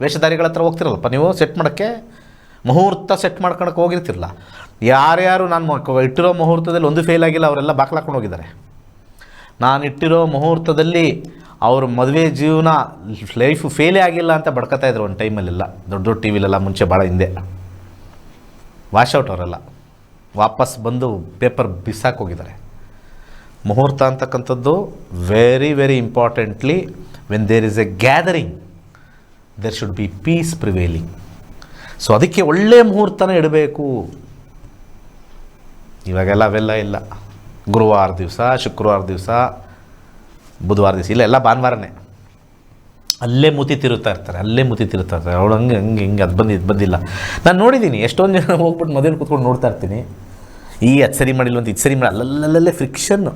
ವೇಷಧಾರಿಗಳ ಹತ್ರ ಹೋಗ್ತಿರಲ್ಲಪ್ಪ ನೀವು ಸೆಟ್ ಮಾಡೋಕ್ಕೆ? ಮುಹೂರ್ತ ಸೆಟ್ ಮಾಡ್ಕೊಳಕ್ಕೆ ಹೋಗಿರ್ತಿರಲ್ಲ ಯಾರ್ಯಾರು ನಾನು ಇಟ್ಟಿರೋ ಮುಹೂರ್ತದಲ್ಲಿ ಒಂದು ಫೇಲ್ ಆಗಿಲ್ಲ, ಅವರೆಲ್ಲ ಬಾಕ್ಲಾಕೊಂಡು ಹೋಗಿದ್ದಾರೆ. ನಾನು ಇಟ್ಟಿರೋ ಮುಹೂರ್ತದಲ್ಲಿ ಅವ್ರ ಮದುವೆ ಜೀವನ ಲೈಫ್ ಫೇಲೇ ಆಗಿಲ್ಲ ಅಂತ ಬಡ್ಕೊತಾ ಇದ್ರು ಒಂದು ಟೈಮಲ್ಲೆಲ್ಲ ದೊಡ್ಡ ದೊಡ್ಡ ಟಿ ವಿಲೆಲ್ಲ ಮುಂಚೆ ಭಾಳ ಹಿಂದೆ. ವಾಶ್ ಔಟ್ ಅವರೆಲ್ಲ. ವಾಪಸ್ ಬಂದು ಪೇಪರ್ ಬಿಸಾಕ್ ಹೋಗಿದ್ದಾರೆ. ಮುಹೂರ್ತ ಅಂತಕ್ಕಂಥದ್ದು very very importantly when there is a gathering there should be peace prevailing so ಅದಕ್ಕೆ ಒಳ್ಳೆಯ ಮುಹೂರ್ತನ ಇಡಬೇಕು. ಇವಾಗೆಲ್ಲ ಅವೆಲ್ಲ ಇಲ್ಲ. ಗುರುವಾರ ದಿವಸ, ಶುಕ್ರವಾರ ದಿವಸ, ಬುಧವಾರ ದಿವಸ, ಇಲ್ಲ, ಎಲ್ಲ ಭಾನುವಾರನೇ. ಅಲ್ಲೇ ಮುತಿ ತಿರುತ್ತಾ ಇರ್ತಾರೆ, ಅಲ್ಲೇ ಮುತಿ ತಿರುತ್ತಾ ಇರ್ತಾರೆ. ಅವಳು ಹಂಗೆ ಹಂಗೆ, ಹಿಂಗೆ, ಅದು ಬಂದು ಇದು ಬಂದಿಲ್ಲ. ನಾನು ನೋಡಿದ್ದೀನಿ ಎಷ್ಟೊಂದು ಜನ ಹೋಗ್ಬಿಟ್ಟು ಮದುವೆ ಕೂತ್ಕೊಂಡು ನೋಡ್ತಾ ಇರ್ತೀನಿ. ಈ ಅದು ಸರಿ ಮಾಡಿಲ್ಲ ಅಂತ ಇದು ಸರಿ ಮಾಡಿ ಅಲ್ಲಲ್ಲಲ್ಲೇ ಫ್ರಿಕ್ಷನ್ನು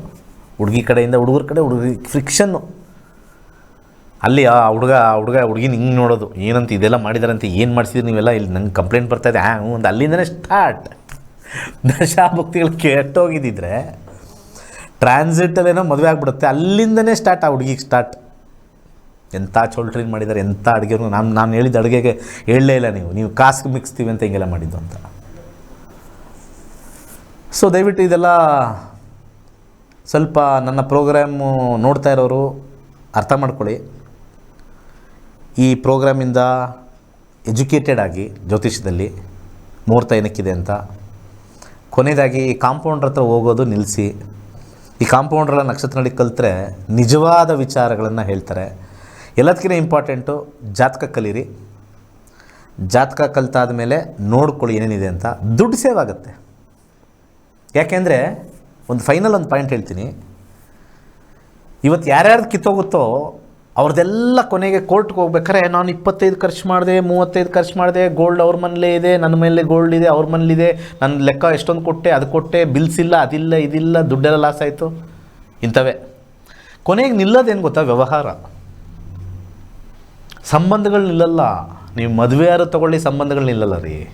ಹುಡುಗಿ ಕಡೆಯಿಂದ ಹುಡುಗರ ಕಡೆ, ಹುಡುಗಿ ಫ್ರಿಕ್ಷನ್ನು ಅಲ್ಲಿ ಆ ಹುಡುಗ ಆ ಹುಡುಗ ಹುಡುಗಿನ ಹಿಂಗೆ ನೋಡೋದು. ಏನಂತ ಇದೆಲ್ಲ ಮಾಡಿದಾರಂತ, ಏನು ಮಾಡಿಸಿದ್ರು ನೀವೆಲ್ಲ? ಇಲ್ಲಿ ನಂಗೆ ಕಂಪ್ಲೇಂಟ್ ಬರ್ತಾ ಇದೆ. ಹಾಂ ಒಂದು ಅಲ್ಲಿಂದನೇ ಸ್ಟಾರ್ಟ್ ದಶಾಭಕ್ತಿಗಳು ಕೆಟ್ಟೋಗಿದ್ದಿದ್ರೆ ಟ್ರಾನ್ಸಿಟಲ್ಲೇನೋ ಮದುವೆ ಆಗಿಬಿಡುತ್ತೆ. ಅಲ್ಲಿಂದನೇ ಸ್ಟಾರ್ಟ್ ಆ ಹುಡುಗಿಗೆ ಸ್ಟಾರ್ಟ್ ಎಂಥ ಚೋಲ್ಟ್ರಿನ್ ಮಾಡಿದ್ದಾರೆ ಎಂಥ ಅಡುಗೆನೂ. ನಾನು ನಾನು ಹೇಳಿದ ಅಡುಗೆಗೆ ಹೇಳಲೇ ಇಲ್ಲ ನೀವು. ನೀವು ಕಾಸ್ಗೆ ಮಿಕ್ಸ್ತೀವಿ ಅಂತ ಹಿಂಗೆಲ್ಲ ಮಾಡಿದ್ದು ಅಂತ. ಸೊ ದಯವಿಟ್ಟು ಇದೆಲ್ಲ ಸ್ವಲ್ಪ ನನ್ನ ಪ್ರೋಗ್ರಾಮು ನೋಡ್ತಾ ಇರೋರು ಅರ್ಥ ಮಾಡ್ಕೊಳ್ಳಿ. ಈ ಪ್ರೋಗ್ರಾಮಿಂದ ಎಜುಕೇಟೆಡ್ ಆಗಿ ಜ್ಯೋತಿಷ್ಯದಲ್ಲಿ ಮುಹೂರ್ತ ಏನಕ್ಕಿದೆ ಅಂತ. ಕೊನೆಯದಾಗಿ ಈ ಕಾಂಪೌಂಡ್ರ ಹತ್ರ ಹೋಗೋದು ನಿಲ್ಲಿಸಿ. ಈ ಕಾಂಪೌಂಡ್ರೆಲ್ಲ ನಕ್ಷತ್ರ ನಡಿ ಕಲಿತ್ರೆ ನಿಜವಾದ ವಿಚಾರಗಳನ್ನು ಹೇಳ್ತಾರೆ. ಎಲ್ಲದಕ್ಕಿಂತ ಇಂಪಾರ್ಟೆಂಟು, ಜಾತಕ ಕಲೀರಿ. ಜಾತಕ ಕಲಿತಾದ ಮೇಲೆ ನೋಡ್ಕೊಳ್ಳಿ ಏನೇನಿದೆ ಅಂತ. ದುಡ್ಡು ಸೇವ್ ಆಗುತ್ತೆ. ಯಾಕೆಂದರೆ ಒಂದು ಫೈನಲ್ ಒಂದು ಪಾಯಿಂಟ್ ಹೇಳ್ತೀನಿ. ಇವತ್ತು ಯಾರ್ಯಾರ್ದು ಕಿತ್ತೋಗುತ್ತೋ ಅವ್ರದ್ದೆಲ್ಲ ಕೊನೆಗೆ ಕೋರ್ಟ್ಗೆ ಹೋಗ್ಬೇಕಾರೆ ನಾನು ಇಪ್ಪತ್ತೈದು ಖರ್ಚು ಮಾಡಿದೆ, ಮೂವತ್ತೈದು ಖರ್ಚು ಮಾಡಿದೆ ಗೋಲ್ಡ್ ಅವ್ರ ಮನೇಲೇ ಇದೆ, ನನ್ನ ಮೇಲೆ ಗೋಲ್ಡ್ ಇದೆ, ಅವ್ರ ಮನೇಲಿದೆ ನನ್ನ ಲೆಕ್ಕ ಎಷ್ಟೊಂದು ಕೊಟ್ಟೆ, ಅದು ಕೊಟ್ಟೆ ಬಿಲ್ಸ್ ಇಲ್ಲ, ಅದಿಲ್ಲ, ಇದಿಲ್ಲ, ದುಡ್ಡೆಲ್ಲ ಲಾಸ್ ಆಯಿತು. ಇಂಥವೇ. ಕೊನೆಗೆ ನಿಲ್ಲೋದೇನು ಗೊತ್ತಾ? ವ್ಯವಹಾರ. ಸಂಬಂಧಗಳು ನಿಲ್ಲಲ್ಲ. ನೀವು ಮದುವೆ ಯಾರು ತಗೊಳ್ಳಿ, ಸಂಬಂಧಗಳು ನಿಲ್ಲಲ್ಲ ರೀ.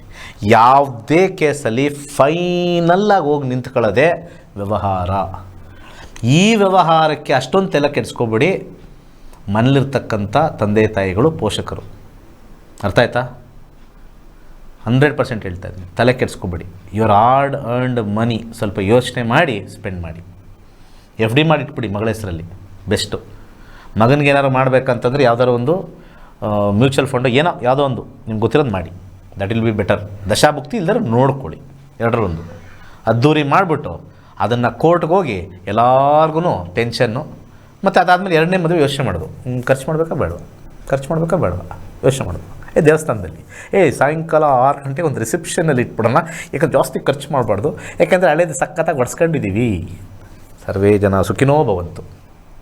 ಯಾವುದೇ ಕೇಸಲ್ಲಿ ಫೈನಲ್ಲಾಗಿ ಹೋಗಿ ನಿಂತ್ಕೊಳ್ಳೋದೇ ವ್ಯವಹಾರ. ಈ ವ್ಯವಹಾರಕ್ಕೆ ಅಷ್ಟೊಂದು ತಲೆ ಕೆಡಿಸ್ಕೊಬೇಡಿ. ಮನೇಲಿರ್ತಕ್ಕಂಥ ತಂದೆ ತಾಯಿಗಳು ಪೋಷಕರು. ಅರ್ಥ ಆಯ್ತಾ? ಹಂಡ್ರೆಡ್ ಪರ್ಸೆಂಟ್ ಹೇಳ್ತಾ ಇದ್ದೀನಿ. ತಲೆ ಕೆಡಿಸ್ಕೊಬೇಡಿ. ಯುವರ್ ಆರ್ಡ್ ಅರ್ನ್ಡ್ ಮನಿ ಸ್ವಲ್ಪ ಯೋಚನೆ ಮಾಡಿ ಸ್ಪೆಂಡ್ ಮಾಡಿ. ಎಫ್ ಡಿ ಮಾಡಿಟ್ಬಿಡಿ ಮಗಳ ಹೆಸರಲ್ಲಿ. ಬೆಸ್ಟು ಮಗನಿಗೆ ಏನಾದ್ರು ಮಾಡಬೇಕಂತಂದ್ರೆ ಯಾವ್ದಾದ್ರು ಒಂದು ಮ್ಯೂಚುವಲ್ ಫಂಡು ಏನೋ ಯಾವುದೋ ಒಂದು. ನಿಮ್ಗೆ ಗೊತ್ತಿರೋದು ಮಾಡಿ. ದಟ್ ವಿಲ್ ಬಿ ಬೆಟರ್ ದಶಾಭುಕ್ತಿ ಇಲ್ದರೆ ನೋಡ್ಕೊಳ್ಳಿ. ಎರಡರೊಂದು ಅದ್ದೂರಿ ಮಾಡಿಬಿಟ್ಟು ಅದನ್ನು ಕೋರ್ಟ್ಗೆ ಹೋಗಿ ಎಲ್ಲರಿಗೂ ಟೆನ್ಷನ್ನು ಮತ್ತು ಅದಾದಮೇಲೆ ಎರಡನೇ ಮದುವೆ ಯೋಚನೆ ಮಾಡೋದು. ಖರ್ಚು ಮಾಡಬೇಕಾ ಬೇಡ. ಖರ್ಚು ಮಾಡಬೇಕಾ ಬೇಡವಾ ಯೋಚನೆ ಮಾಡೋದು. ಏ, ದೇವಸ್ಥಾನದಲ್ಲಿ. ಏ, ಸಾಯಂಕಾಲ ಆರು ಗಂಟೆ ಒಂದು ರಿಸೆಪ್ಷನಲ್ಲಿ ಇಟ್ಬಿಡೋಣ. ಯಾಕಂದ್ರೆ ಜಾಸ್ತಿ ಖರ್ಚು ಮಾಡಬಾರ್ದು. ಯಾಕೆಂದರೆ ಹಳೇದು ಸಖತ್ತಾಗಿ ಒಡ್ಸ್ಕೊಂಡಿದ್ದೀವಿ ಸರ್ವೇ ಜನ ಸುಖಿನೋ ಭವಂತು.